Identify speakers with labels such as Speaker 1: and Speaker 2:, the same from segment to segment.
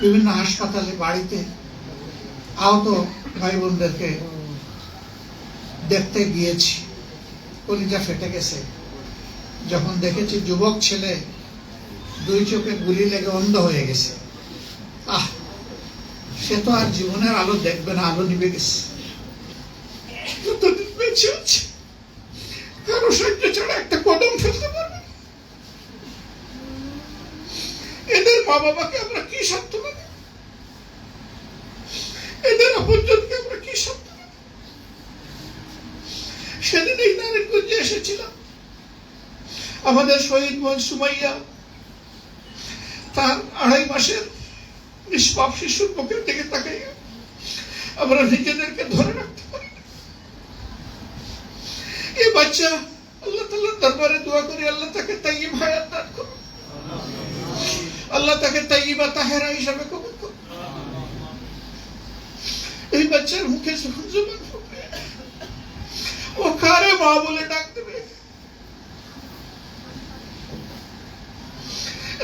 Speaker 1: বিভিন্ন হাসপাতালে বাড়িতে আহত ভাই বোনদেরকে দেখতে গিয়েছি। কলিজা ফেটে গেছে। যখন দেখেছি যুবক ছেলে দুই চোখে গুলি লেগে অন্ধ হয়ে গেছে। আহ, সে তো আর জীবনের আলো দেখবে না, আলো নিবে গেছে। কারও সাহায্য ছাড়া একটা কদম ফেলতে পারবে এদের মা বাবাকে আমরা কি সান্ত্বনা দেব? এদের আপনজনকে আমরা কি সান্ত্বনা দেব? সেদিন এই নারায়ণগঞ্জে এসেছিলাম আমাদের শহীদ মোহন সুমাইয়া তার আড়াই মাসের নিষ্পাপ শিশুর মুখের দিকে তাকাইয়া আমরা নিজেদেরকে ধরে রাখতে পারি। এই বাচ্চা আল্লাহ তাল্লাহ দরবারে দোয়া করি, আল্লাহ তাকে তাইব হায়াত দান করুন। আল্লাহ তাকে তাইবা তাহেরা হিসাবে কবুল করুন। এই বাচ্চার মুখে যখন জবান ও কারে মা বলে ডাক দেবে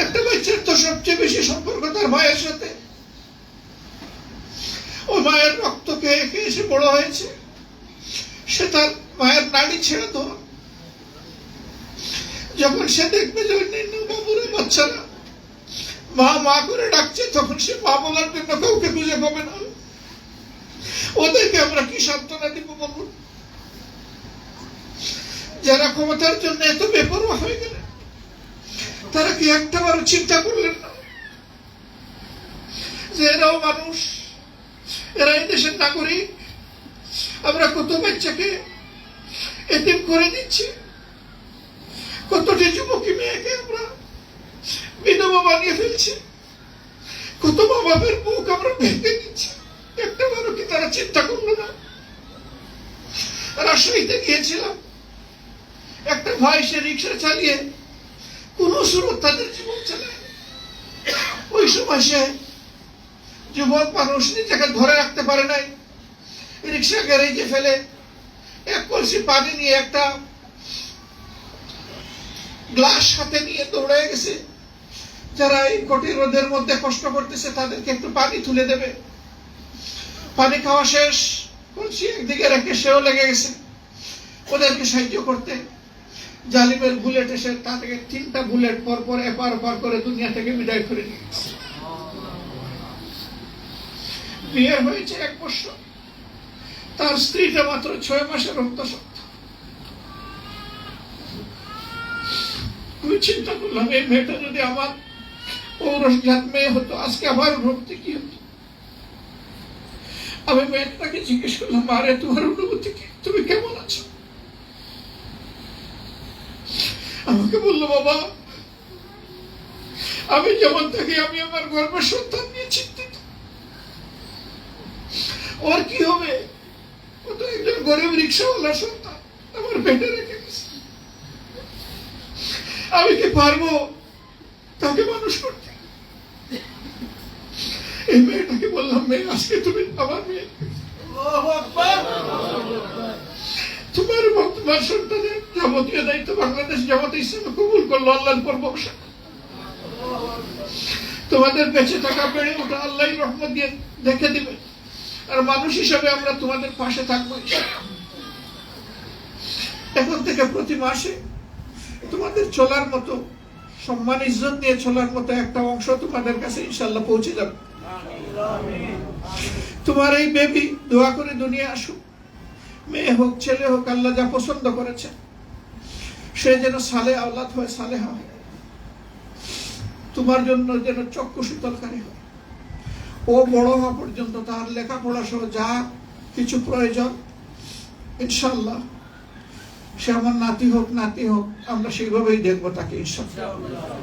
Speaker 1: একটা বাচ্চার তো সবচেয়ে বেশি সম্পর্ক তার মায়ের সাথে। ও মায়ের রক্ত খেয়ে খেয়ে সে বড় হয়েছে। সে তার মায়ের নাড়ি ছেড়ে তো যখন সে দেখবে যে অন্যান্য বাবুরা বাচ্চারা মা মা করে ডাকছে, তখন সে মা বলার জন্য কাউকে খুঁজে পাবে না। ওদেরকে আমরা কি সান্ত্বনা দিব বলুন? যারা ক্ষমতার জন্য এত বেপরোয়া হয়ে গেলেন তারা কি একটা বারো চিন্তা করলেন না? যে এরাও মানুষ, এরা এই দেশের নাগরিক। আমরা কত বাচ্চাকে এতিম করে দিচ্ছি, কতটি যুবকী মেয়েকে আমরা বিধবা বানিয়ে ফেলছি, কত মা বাপের বুক আমরা ভেঙে দিচ্ছি। একটা বারো কি তারা চিন্তা করল না? রাজশাহীতে গিয়েছিলাম, একটা ভাই সে রিক্সা চালিয়ে কোন সুরত তাদের জীবন চালায় ওই সময় সে যুবক মানুষ নিজেকে ধরে রাখতে পারে নাই। রিক্সা গ্যারেজে ফেলে এক কলসি পানি নিয়ে একটা গ্লাস হাতে নিয়ে দৌড়ে গেছে। যারা এই কটি রোদের মধ্যে কষ্ট করতেছে, তাদেরকে একটু পানি তুলে দেবে। পানি খাওয়া শেষ, কলসি একদিকে রেখে সেও লেগে গেছে। ওদেরকে সাহায্য করতে জালিমের বুলেট এসে তাদেরকে তিনটা বুলেট পর পর এপার ওপার করে দুনিয়া থেকে বিদায় করে বিয়ে হয়েছে এক বছর। তার স্ত্রীটা মাত্র ছয় মাসের অন্তঃসত্ত্বা। আমি চিন্তা করলাম এই মেয়েটা যদি আমার মেয়ে হতো, আজকে আমার অনুভূতি কি হতো? আমি মেয়েটাকে জিজ্ঞেস করলাম, আরে, তোমার অনুভূতি কি? তুমি কেমন আছো? আমাকে বলল বাবা আমি যেমন থাকি আমি আমার গর্বের সন্তান নিয়ে চিন্তিত। ওর কি হবে? ও তো একজন গরিব রিক্সাওয়ালা সন্তান আমার পেটে রেখে গেছে। আমি কি পারব তাকে মানুষ করতে? এই মেয়েটাকে বললাম মেয়ে আজকে তুমি আমার মেয়ে। তোমার তোমার সন্তানের যাবতীয় দায়িত্ব বাংলাদেশ জামাতে ইসলামে কবুল করল, আল্লাহর পর বংশা তোমাদের বেঁচে থাকা বেড়ে ওটা আল্লাহ রহমত দিয়ে দেখে দিবে। আর মানুষ হিসাবে আমরা তোমাদের পাশে থাকব এখন থেকে প্রতি মাসে তোমাদের চলার মতো, সম্মান, ইজ্জত নিয়ে চলার মতো একটা অংশ তোমাদের কাছে ইনশাল্লাহ পৌঁছে যাবে। তোমার এই বেবি দোয়া করে দুনিয়া আসুক। মেয়ে হোক, ছেলে হোক, আল্লাহ যা পছন্দ করেছে। সে যেন সালে আওলাদ হয়, সালে হয়। তোমার জন্য যেন চক্ষু শীতলকারী হয়। ও বড় হওয়া পর্যন্ত তার লেখাপড়া সহ যা কিছু প্রয়োজন ইনশাল্লাহ সে আমার নাতি হোক নাতি হোক, আমরা সেইভাবেই দেখব তাকে ইনশাল্লাহ